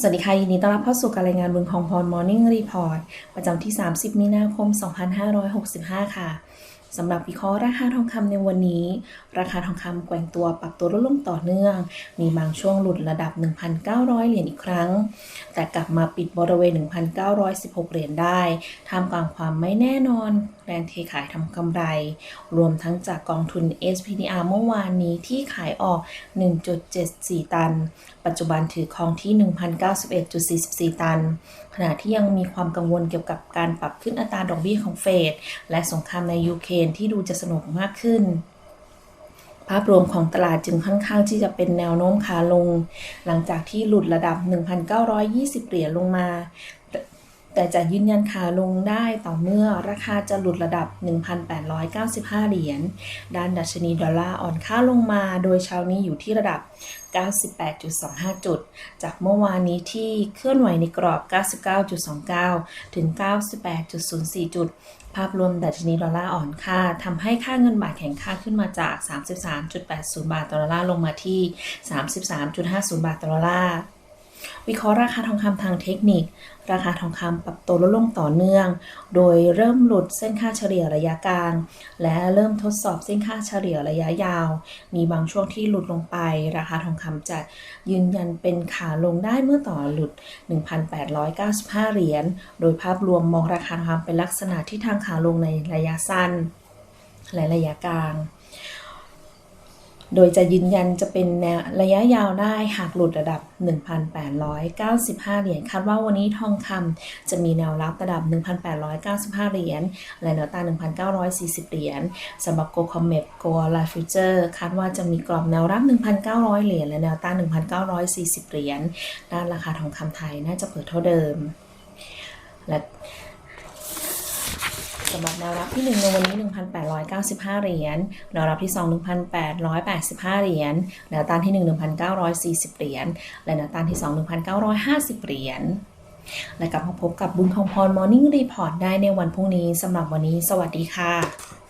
สวัสดีค่ะ ยินดีต้อนรับเข้าสู่การรายงานบุญของพรมอร์นิ่งรีพอร์ตประจำที่ 30 มีนาคม 2565 ค่ะ สำหรับวิเคราะห์ราคาทองคำในวันนี้ ราคาทองคำแกว่งตัวปรับตัวลดลงต่อเนื่อง มีบางช่วงหลุดระดับ 1,900 เหรียญอีกครั้ง แต่กลับมาปิดบริเวณ 1,916 เหรียญได้ท่ามกลางความไม่แน่นอน แรงเทขายทำกำไร รวมทั้งจากกองทุน SPDR เมื่อวานนี้ที่ขายออก 1.74 ตัน ปัจจุบันถือครองที่ 1,091.44 ตัน ขณะที่ยังมีความกังวลเกี่ยวกับการปรับขึ้นอัตราดอกเบี้ยของเฟดและสงครามในยูเคนที่ดูจะสนุกมากขึ้น ภาพรวมของตลาดจึงค่อนข้างที่จะเป็นแนวโน้มขาลง หลังจากที่หลุดระดับ 1,920 เหรียญลงมา แต่จะยืนยันขาลงได้ต่อเมื่อราคาจะหลุดระดับ 1,895 เหรียญ ด้านดัชนีดอลลาร์อ่อนค่าลงมา โดยเช้านี้อยู่ที่ระดับ 98.25 จุด จากเมื่อวานนี้ที่เคลื่อนไหวในกรอบ 99.29 ถึง 98.04 จุด ภาพรวมดัชนีดอลลาร์อ่อนค่าทำให้ค่าเงินบาทแข็งค่าขึ้นมาจาก 33.80 บาทต่อดอลลาร์ลงมาที่ 33.50 บาทต่อดอลลาร์ วิเคราะห์ราคาทองคำทางเทคนิค ราคาทองคำปรับตัวลดลงต่อเนื่อง โดยเริ่มหลุดเส้นค่าเฉลี่ยระยะกลาง และเริ่มทดสอบเส้นค่าเฉลี่ยระยะยาว มีบางช่วงที่หลุดลงไป ราคาทองคำจะยืนยันเป็นขาลงได้เมื่อต่อหลุด 1,895 เหรียญ โดยภาพรวมมองราคาทองคำเป็นลักษณะที่ทางขาลงในระยะสั้นและระยะกลาง โดยจะยืนยันจะเป็นแนวระยะยาวได้หากหลุดระดับ 1,895 เหรียญคาดว่าวันนี้ทองคำจะมีแนวรับระดับ 1,895 เหรียญและแนวต้าน1,940 เหรียญสำหรับ Go Comet Go Life Future คาดว่าจะมีกรอบแนวรับ 1,900 เหรียญและแนวต้าน 1,940 เหรียญด้านราคาทองคำไทยน่าจะเปิดเท่าเดิมและ สำหรับแนวรับที่ 1 ในวันนี้ 1,895 เหรียญแนวรับที่ 2 1,885 เหรียญแนวต้านที่ 1 1,940 เหรียญและแนวต้านที่ 2 1,950 เหรียญและกลับมาพบกับบุญทองพรมอร์นิ่งรีพอร์ตได้ในวันพรุ่งนี้สำหรับวันนี้ สวัสดีค่ะ